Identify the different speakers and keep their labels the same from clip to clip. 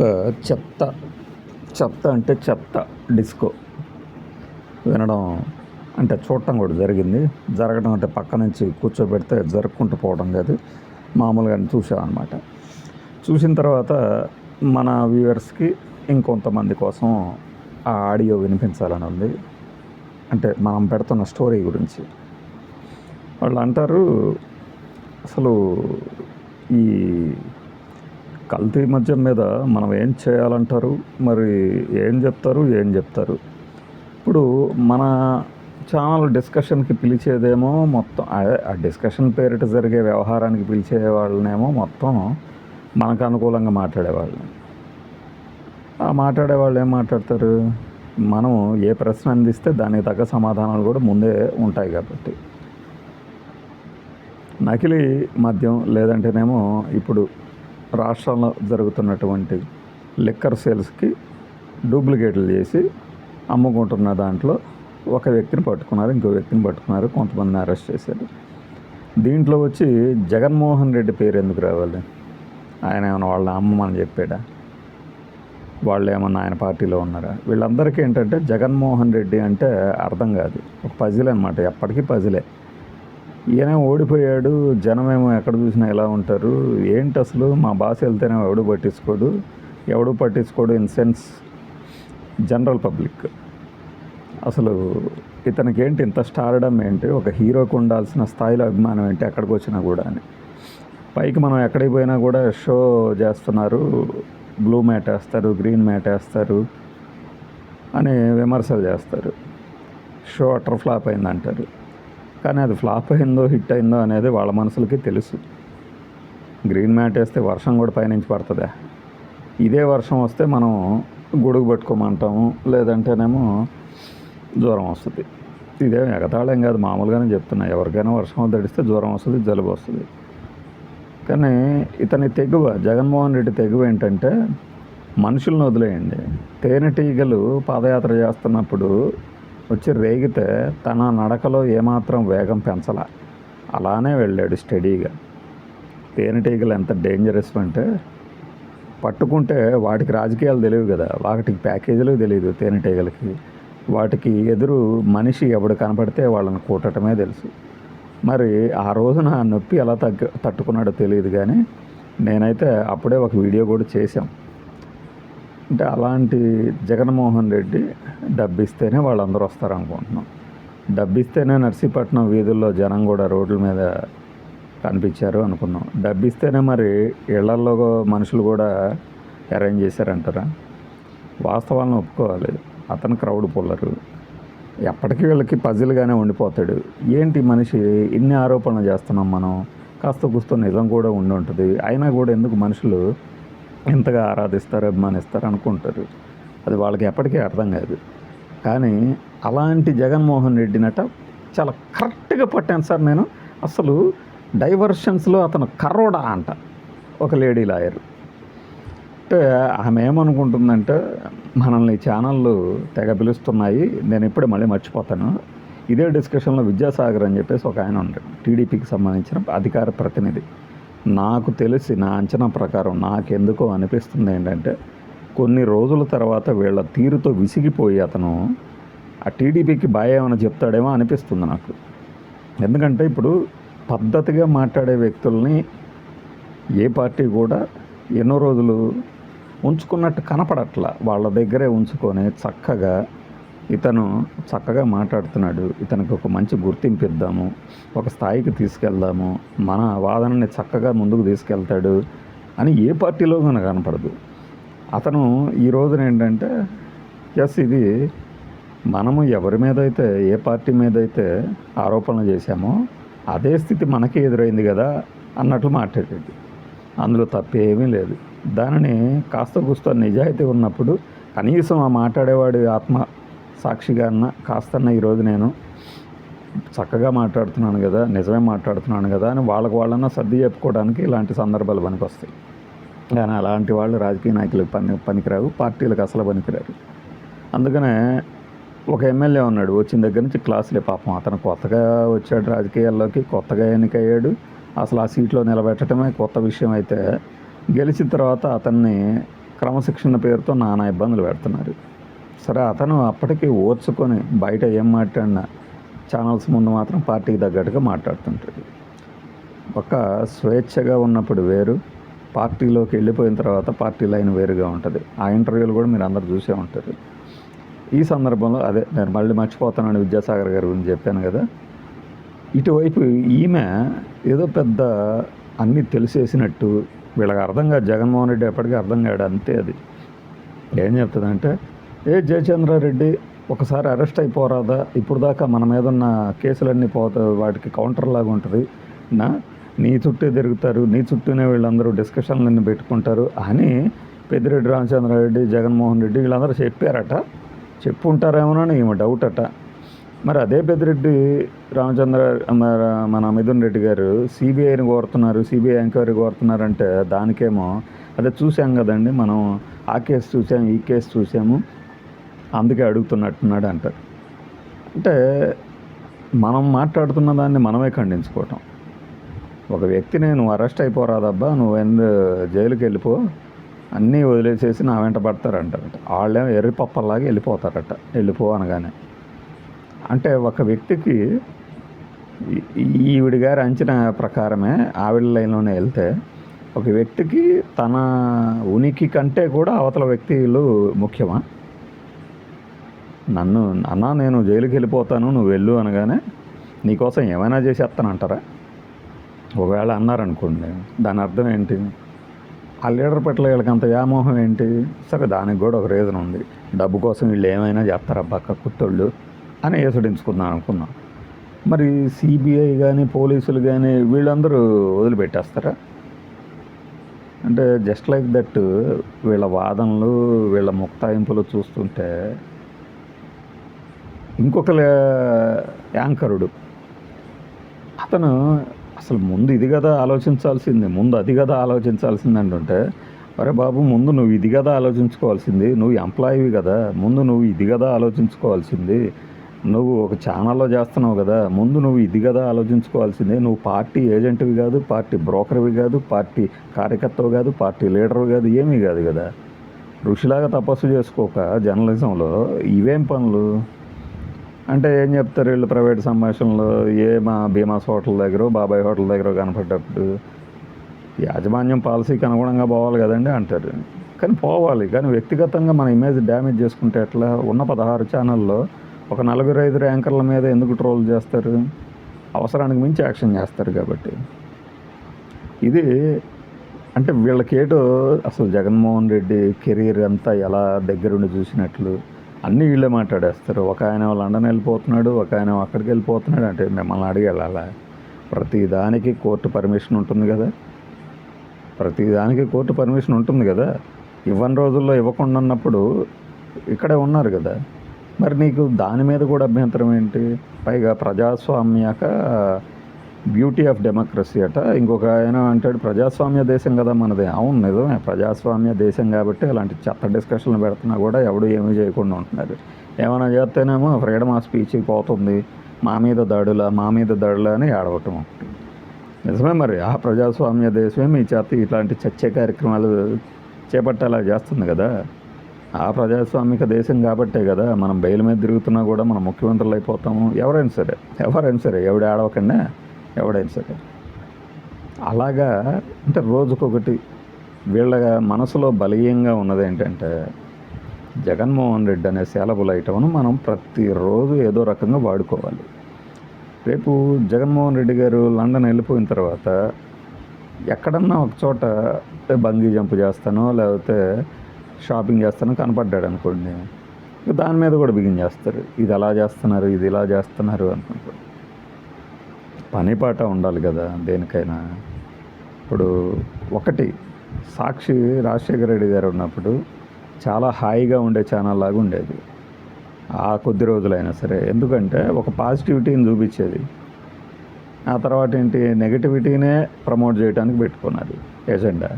Speaker 1: ఒక చెత్త చెత్త అంటే చెత్త డిస్కో. వినడం అంటే చూడటం కూడా జరిగింది. జరగడం అంటే పక్క నుంచి కూర్చోబెడితే జరుపుకుంటూ పోవడం కాదు. మామూలుగా చూసామన్నమాట చూసిన తర్వాత మన వ్యూవర్స్కి ఇంకొంతమంది కోసం ఆ ఆడియో వినిపించాలని ఉంది. అంటే మనం పెడుతున్న స్టోరీ గురించి. వాళ్ళు అంటారు అసలు ఈ కల్తీ మద్యం మీద మనం ఏం చేయాలంటారు? మరి ఏం చెప్తారు? ఏం చెప్తారు? ఇప్పుడు మన ఛానల్ డిస్కషన్కి పిలిచేదేమో మొత్తం అదే ఆ డిస్కషన్ పేరిట జరిగే వ్యవహారానికి పిలిచే వాళ్ళనేమో మొత్తం మనకు అనుకూలంగా మాట్లాడేవాళ్ళని ఆ మాట్లాడే వాళ్ళు ఏం మాట్లాడతారు? మనం ఏ ప్రశ్న అందిస్తే దానికి తగ్గ సమాధానాలు కూడా ముందే ఉంటాయి కాబట్టి. నకిలీ మద్యం లేదంటేనేమో ఇప్పుడు రాష్ట్రంలో జరుగుతున్నటువంటి లిక్కర్ సేల్స్కి డూప్లికేట్లు చేసి అమ్ముకుంటున్న దాంట్లో ఒక వ్యక్తిని పట్టుకున్నారు ఇంకో వ్యక్తిని పట్టుకున్నారు కొంతమందిని అరెస్ట్ చేశారు. దీంట్లో వచ్చి జగన్మోహన్ రెడ్డి పేరు ఎందుకు రావాలి? ఆయన ఏమైనా వాళ్ళ అమ్మమని చెప్పాడా? వాళ్ళు ఏమన్నా ఆయన పార్టీలో ఉన్నారా? వీళ్ళందరికీ ఏంటంటే జగన్మోహన్ రెడ్డి అంటే అర్థం కాదు. ఒక పజిల్ అనమాట ఎప్పటికీ పజిలే ఈయన ఓడిపోయాడు. జనమేమో ఎక్కడ చూసినా ఎలా ఉంటారు. ఏంటి అసలు? మా భాష వెళ్తేనే ఎవడు పట్టించుకోడు. ఎవడు పట్టించుకోడు ఇన్ సెన్స్ జనరల్ పబ్లిక్. అసలు ఇతనికి ఏంటి ఇంత స్టారడం ఏంటి? ఒక హీరోకి ఉండాల్సిన స్థాయిలో అభిమానం ఏంటి? ఎక్కడికి వచ్చినా కూడా అని. పైకి మనం ఎక్కడికి పోయినా కూడా షో చేస్తున్నారు. బ్లూ మ్యాట్ వేస్తారు గ్రీన్ మ్యాట్ వేస్తారు అని విమర్శలు చేస్తారు. షో అటర్ ఫ్లాప్ అయిందంటారు. కానీ అది ఫ్లాప్ అయిందో హిట్ అయిందో అనేది వాళ్ళ మనసులకి తెలుసు. గ్రీన్ మ్యాట్ వేస్తే వర్షం కూడా పైనుంచి పడుతుందా? ఇదే వర్షం వస్తే మనం గొడుగు పట్టుకోమంటాము లేదంటేనేమో జ్వరం వస్తుంది. ఇదేం ఎగతాళం కాదు మామూలుగానే చెప్తున్నా. ఎవరికైనా వర్షం తడిస్తే జ్వరం వస్తుంది జలుబు వస్తుంది. కానీ ఇతని తెగువ జగన్మోహన్ రెడ్డి తెగువ ఏంటంటే మనుషులను వదిలేయండి. తేనెటీగలు పాదయాత్ర చేస్తున్నప్పుడు వచ్చి రేగితే తన నడకలో ఏమాత్రం వేగం పెంచల. అలానే వెళ్ళాడు స్టడీగా. తేనెటీగలు ఎంత డేంజరస్ అంటే పట్టుకుంటే వాటికి రాజకీయాలు తెలియవు కదా. వాటికి ప్యాకేజీలు తెలియదు తేనెటీగలకి. వాటికి ఎదురు మనిషి ఎవడు కనపడితే వాళ్ళని కూటటమే తెలుసు. మరి ఆ రోజున ఆ నొప్పి ఎలా తగ్గ తట్టుకున్నాడో తెలియదు కానీ నేనైతే అప్పుడే ఒక వీడియో కూడా చేశాం. అంటే అలాంటి జగన్మోహన్ రెడ్డి డబ్బిస్తేనే వాళ్ళందరూ వస్తారనుకుంటున్నాం. డబ్బిస్తేనే నర్సీపట్నం వీధుల్లో జనం కూడా రోడ్ల మీద కనిపించారు అనుకున్నాం. డబ్బిస్తేనే మరి ఇళ్ళలో మనుషులు కూడా అరేంజ్ చేశారంటారా? వాస్తవాలను ఒప్పుకోవాలి. అతను క్రౌడ్ పుల్లరు. ఎప్పటికీ వీళ్ళకి పజిల్గానే ఉండిపోతాడు. ఏంటి మనిషి ఇన్ని ఆరోపణలు చేస్తున్నాం మనం? కాస్త కూస్తో నిజం కూడా ఉండి ఉంటుంది. అయినా కూడా ఎందుకు మనుషులు ఎంతగా ఆరాధిస్తారు అభిమానిస్తారు అనుకుంటారు. అది వాళ్ళకి ఎప్పటికీ అర్థం కాదు. కానీ అలాంటి జగన్మోహన్ రెడ్డినట చాలా కరెక్ట్గా పట్టాను సార్ నేను. అసలు డైవర్షన్స్లో అతను కర్రోడా అంట ఒక లేడీ లాయర్. అంటే ఆమె ఏమనుకుంటుందంటే మనల్ని ఛానళ్ళు తెగ పిలుస్తున్నాయి నేను ఇప్పుడే మళ్ళీ మర్చిపోతాను. ఇదే డిస్కషన్లో విద్యాసాగర్ అని చెప్పేసి ఒక ఆయన ఉంటాడు టీడీపీకి సంబంధించిన అధికార ప్రతినిధి. నాకు తెలిసి నా అంచనా ప్రకారం నాకెందుకో అనిపిస్తుంది ఏంటంటే కొన్ని రోజుల తర్వాత వీళ్ళ తీరుతో విసిగిపోయి అతను ఆ టీడీపీకి బాయ్ ఏమైనా చెప్తాడేమో అనిపిస్తుంది నాకు. ఎందుకంటే ఇప్పుడు పద్ధతిగా మాట్లాడే వ్యక్తుల్ని ఏ పార్టీ కూడా ఎన్నో రోజులు ఉంచుకున్నట్టు కనపడట్ల. వాళ్ళ దగ్గరే ఉంచుకొని చక్కగా ఇతను చక్కగా మాట్లాడుతున్నాడు. ఇతనికి ఒక మంచి గుర్తింపు ఇద్దాము. ఒక స్థాయికి తీసుకెళ్దాము. మన వాదనని చక్కగా ముందుకు తీసుకెళ్తాడు అని ఏ పార్టీలో కనుక కనపడదు. అతను ఈ రోజున ఏంటంటే ఎస్ ఇది మనము ఎవరి మీద అయితే ఏ పార్టీ మీద అయితే ఆరోపణలు చేశామో అదే స్థితి మనకి ఎదురైంది కదా అన్నట్లు మాట్లాడేది అందులో తప్పేమీ లేదు. దానిని కాస్త కూస్త నిజాయితీ ఉన్నప్పుడు కనీసం ఆ మాట్లాడేవాడి ఆత్మ సాక్షిగా అన్న కాస్తన్న ఈరోజు నేను చక్కగా మాట్లాడుతున్నాను కదా నిజమే మాట్లాడుతున్నాను కదా అని వాళ్ళకు వాళ్ళన్నా సర్ది చెప్పుకోవడానికి ఇలాంటి సందర్భాలు పనికొస్తాయి. కానీ అలాంటి వాళ్ళు రాజకీయ నాయకులకు పని పనికిరావు పార్టీలకు అసలు పనికిరారు. అందుకనే ఒక ఎమ్మెల్యే ఉన్నాడు వచ్చిన దగ్గర నుంచి క్లాసులే పాపం. అతను కొత్తగా వచ్చాడు రాజకీయాల్లోకి కొత్తగా ఎన్నికయ్యాడు. అసలు ఆ సీట్లో నిలబెట్టడమే కొత్త విషయం అయితే గెలిచిన తర్వాత అతన్ని క్రమశిక్షణ పేరుతో నానా ఇబ్బందులు పెడుతున్నారు. సరే అతను అప్పటికి ఓర్చుకొని బయట ఏం మాట్లాడినా ఛానల్స్ ముందు మాత్రం పార్టీకి తగ్గట్టుగా మాట్లాడుతుంటాడు. ఒక స్వేచ్ఛగా ఉన్నప్పుడు వేరు పార్టీలోకి వెళ్ళిపోయిన తర్వాత పార్టీ లైన్ వేరుగా ఉంటుంది. ఆ ఇంటర్వ్యూలు కూడా మీరు అందరు చూసే ఉంటారు. ఈ సందర్భంలో అదే నేను మళ్ళీ మర్చిపోతానని విద్యాసాగర్ గారి గురించి చెప్పాను కదా. ఇటువైపు ఈమె ఏదో పెద్ద అన్నీ తెలిసేసినట్టు వీళ్ళకి అర్థం కాదు జగన్మోహన్ రెడ్డి ఎప్పటికీ అర్థం కాడు అంతే అది. ఏం చెప్తుందంటే ఏ జయచంద్రారెడ్డి ఒకసారి అరెస్ట్ అయిపోరాదా ఇప్పుడు దాకా మన మీద ఉన్న కేసులన్నీ పోతా వాటికి కౌంటర్ లాగా ఉంటుంది. నా నీ చుట్టూ తిరుగుతారు నీ చుట్టూనే వీళ్ళందరూ డిస్కషన్లన్నీ పెట్టుకుంటారు అని పెద్దిరెడ్డి రామచంద్రారెడ్డి జగన్మోహన్ రెడ్డి వీళ్ళందరూ చెప్పారట. చెప్పుంటారేమోనని ఈమె డౌట్ అట మరి అదే పెద్దిరెడ్డి రామచంద్ర మన- మిథున్ రెడ్డి గారు సిబిఐని కోరుతున్నారు సిబిఐ ఎంక్వైరీ కోరుతున్నారంటే దానికేమో అదే చూసాం కదండి మనం. ఆ కేసు చూసాము ఈ కేసు చూసాము. అందుకే అడుగుతున్నట్టున్నాడు అంటారు. అంటే మనం మాట్లాడుతున్న దాన్ని మనమే ఖండించుకోవటం. ఒక వ్యక్తిని నువ్వు అరెస్ట్ అయిపోరాదబ్బా నువ్వు ఎందు జైలుకి వెళ్ళిపో అన్నీ వదిలేసేసి నా వెంట పడతారంటారట వాళ్ళేమో ఎర్రిపప్పల్లాగా వెళ్ళిపోతారట వెళ్ళిపో అనగానే. అంటే ఒక వ్యక్తికి ఈవిడి ఈవిడ గారి అంచనా ప్రకారమే ఆవిడ లైన్లోనే వెళ్తే ఒక వ్యక్తికి తన ఉనికి కంటే కూడా అవతల వ్యక్తులు ముఖ్యమా? నన్ను అన్నా నేను జైలుకి వెళ్ళిపోతాను నువ్వు వెళ్ళు అనగానే నీకోసం ఏమైనా చేసేస్తానంటారా ఒకవేళ అన్నారనుకోండి దాని అర్థం ఏంటి? ఆ లీడర్ పట్ల వీళ్ళకి అంత వ్యామోహం ఏంటి? సరే దానికి కూడా ఒక రీజన్ ఉంది. డబ్బు కోసం వీళ్ళు ఏమైనా చేస్తారా? పక్క అని ఏసుడించుకుందాం అనుకున్నాం. మరి సిబిఐ కానీ పోలీసులు కానీ వీళ్ళందరూ వదిలిపెట్టేస్తారా? అంటే జస్ట్ లైక్ దట్ వీళ్ళ వాదనలు వీళ్ళ ముక్తాయింపులు చూస్తుంటే ఇంకొక యాంకరుడు. అతను అసలు ముందు ఇది కదా ఆలోచించాల్సింది ముందు అది కదా ఆలోచించాల్సింది అంటుంటే అరే బాబు ముందు నువ్వు ఇది కదా ఆలోచించుకోవాల్సింది నువ్వు ఎంప్లాయీవి కదా ముందు నువ్వు ఇది కదా ఆలోచించుకోవాల్సింది నువ్వు ఒక ఛానల్లో చేస్తున్నావు కదా ముందు నువ్వు ఇది కదా ఆలోచించుకోవాల్సిందే నువ్వు పార్టీ ఏజెంట్వి కాదు పార్టీ బ్రోకర్వి కాదు పార్టీ కార్యకర్తవి కాదు పార్టీ లీడర్వి కాదు ఏమీ కాదు కదా. ఋషిలాగా తపస్సు చేసుకోక జర్నలిజంలో ఇవేం పనులు? అంటే ఏం చెప్తారు వీళ్ళు ప్రైవేట్ సంభాషణలో? ఏ మా భీమాస్ హోటల్ దగ్గర బాబాయ్ హోటల్ దగ్గర కనపడ్డప్పుడు యాజమాన్యం పాలసీకి అనుగుణంగా పోవాలి కదండి అంటారు. కానీ పోవాలి. కానీ వ్యక్తిగతంగా మన ఇమేజ్ డ్యామేజ్ చేసుకుంటే ఎట్లా? ఉన్న పదహారు ఛానల్లో ఒక నలుగురు ఐదు యాంకర్ల మీద ఎందుకు ట్రోల్ చేస్తారు? అవసరానికి మించి యాక్షన్ చేస్తారు కాబట్టి. ఇది అంటే వీళ్ళకేటో అసలు జగన్మోహన్ రెడ్డి కెరీర్ అంతా ఎలా దగ్గరుండి చూసినట్లు అన్ని వీళ్ళే మాట్లాడేస్తారు. ఒక ఆయన లండన్ వెళ్ళిపోతున్నాడు ఒక ఆయన అక్కడికి వెళ్ళిపోతున్నాడు అంటే మిమ్మల్ని అడిగి వెళ్ళాలా ప్రతి దానికి కోర్టు పర్మిషన్ ఉంటుంది కదా. ప్రతి దానికి కోర్టు పర్మిషన్ ఉంటుంది కదా. ఇవ్వని రోజుల్లో ఇవ్వకుండా ఉన్నప్పుడు ఇక్కడే ఉన్నారు కదా. మరి నీకు దాని మీద కూడా అభ్యంతరం ఏంటి? పైగా ప్రజాస్వామ్యాక బ్యూటీ ఆఫ్ డెమోక్రసీ అట. ఇంకొక ఆయన అంటాడు ప్రజాస్వామ్య దేశం కదా మనది. అవును నిజమే. ప్రజాస్వామ్య దేశం కాబట్టి అలాంటి చెత్త డిస్కషన్లు పెడుతున్నా కూడా ఎవడు ఏమీ చేయకుండా ఉంటున్నారు. ఏమైనా చేస్తేనేమో ఫ్రీడమ్ ఆఫ్ స్పీచ్ పోతుంది. మా మీద దాడులా మా మీద దాడులా అని ఆడవటం నిజమే మరి. ఆ ప్రజాస్వామ్య దేశమే మీ చేత ఇట్లాంటి చర్చే కార్యక్రమాలు చేపట్టేలా చేస్తుంది కదా. ఆ ప్రజాస్వామిక దేశం కాబట్టే కదా మనం బయలు మీద తిరుగుతున్నా కూడా మనం ముఖ్యమంత్రులు అయిపోతాము. ఎవరైనా సరే ఎవరైనా సరే ఎవడు ఆడవకుండా ఎవడైనా సరే. అలాగా అంటే రోజుకొకటి వీళ్ళ మనసులో బలీయంగా ఉన్నది ఏంటంటే జగన్మోహన్ రెడ్డి అనే సేలబుల్ ఐటమ్ను మనం ప్రతిరోజు ఏదో రకంగా వాడుకోవాలి. రేపు జగన్మోహన్ రెడ్డి గారు లండన్ వెళ్ళిపోయిన తర్వాత ఎక్కడన్నా ఒక చోట బంగీ జంప్ చేస్తానో లేకపోతే షాపింగ్ చేస్తానో కనపడ్డాడు అనుకోండి దాని మీద కూడా బిగిన్ చేస్తారు. ఇది అలా చేస్తున్నారు ఇది ఇలా చేస్తున్నారు అనుకుంటారు. పని పాట ఉండాలి కదా దేనికైనా. ఇప్పుడు ఒకటి సాక్షి రాజశేఖర రెడ్డి గారు ఉన్నప్పుడు చాలా హాయిగా ఉండే ఛానల్ లాగా ఉండేది. ఆ కొద్ది రోజులైనా సరే. ఎందుకంటే ఒక పాజిటివిటీని చూపించేది. ఆ తర్వాత ఏంటి? నెగటివిటీనే ప్రమోట్ చేయడానికి పెట్టుకున్నది ఏజెండా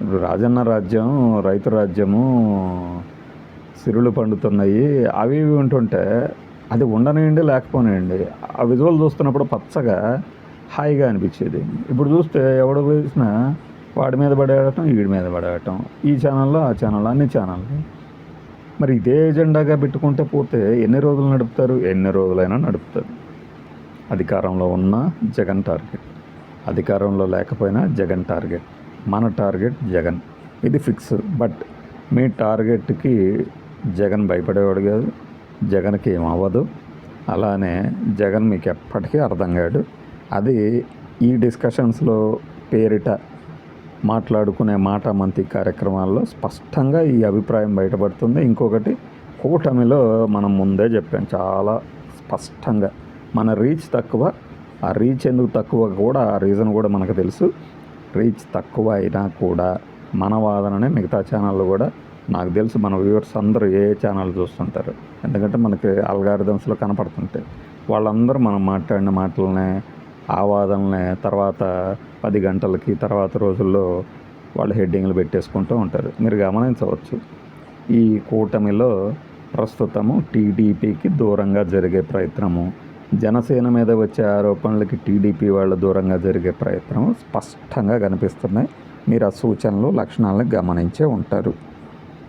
Speaker 1: ఇప్పుడు రాజన్న రాజ్యం రైతు రాజ్యము సిరులు పండుతున్నాయి అవి ఇవి ఉంటుంటే అది ఉండనివ్వండి లేకపోనివ్వండి ఆ విజువల్ చూస్తున్నప్పుడు పచ్చగా హాయిగా అనిపించేది. ఇప్పుడు చూస్తే ఎవడు వేసినా వాడి మీద పడేయటం వీడి మీద పడేయటం. ఈ ఛానల్లో ఆ ఛానల్లో అన్ని ఛానళ్ళు మరి ఇదే ఎజెండాగా పెట్టుకుంటే పోతే ఎన్ని రోజులు నడుపుతారు? ఎన్ని రోజులైనా నడుపుతారు. అధికారంలో ఉన్న జగన్ టార్గెట్. అధికారంలో లేకపోయినా జగన్ టార్గెట్. మన టార్గెట్ జగన్. ఇది ఫిక్స్. బట్ మీ టార్గెట్కి జగన్ భయపడేవాడు కాదు. జగన్కి ఏం అవ్వదు. అలానే జగన్ మీకు ఎప్పటికీ అర్థం కాడు అది ఈ డిస్కషన్స్లో పేరిట మాట్లాడుకునే మాట మంతి కార్యక్రమాల్లో స్పష్టంగా ఈ అభిప్రాయం బయటపడుతుంది. ఇంకొకటి కూటమిలో మనం ముందే చెప్పాం చాలా స్పష్టంగా. మన రీచ్ తక్కువ ఆ రీచ్ ఎందుకు తక్కువ కూడా ఆ రీజన్ కూడా మనకు తెలుసు. రీచ్ తక్కువ అయినా కూడా మన వాదననే మిగతా ఛానళ్ళు కూడా నాకు తెలుసు మన వ్యూవర్స్ అందరూ ఏ ఛానల్ చూస్తుంటారు. ఎందుకంటే మనకి అల్గారిథమ్స్లో కనపడుతుంటాయి వాళ్ళందరూ మనం మాట్లాడిన మాటలనే ఆ వాదనలే తర్వాత పది గంటలకి తర్వాత రోజుల్లో వాళ్ళు హెడ్డింగ్లు పెట్టేసుకుంటూ ఉంటారు. మీరు గమనించవచ్చు ఈ కూటమిలో ప్రస్తుతము టీడీపీకి దూరంగా జరిగే ప్రయత్నము జనసేన మీద వచ్చే ఆరోపణలకి టీడీపీ వాళ్ళు దూరంగా జరిగే ప్రయత్నం స్పష్టంగా కనిపిస్తున్నాయి. మీరు ఆ సూచనలు లక్షణాలను గమనించే ఉంటారు.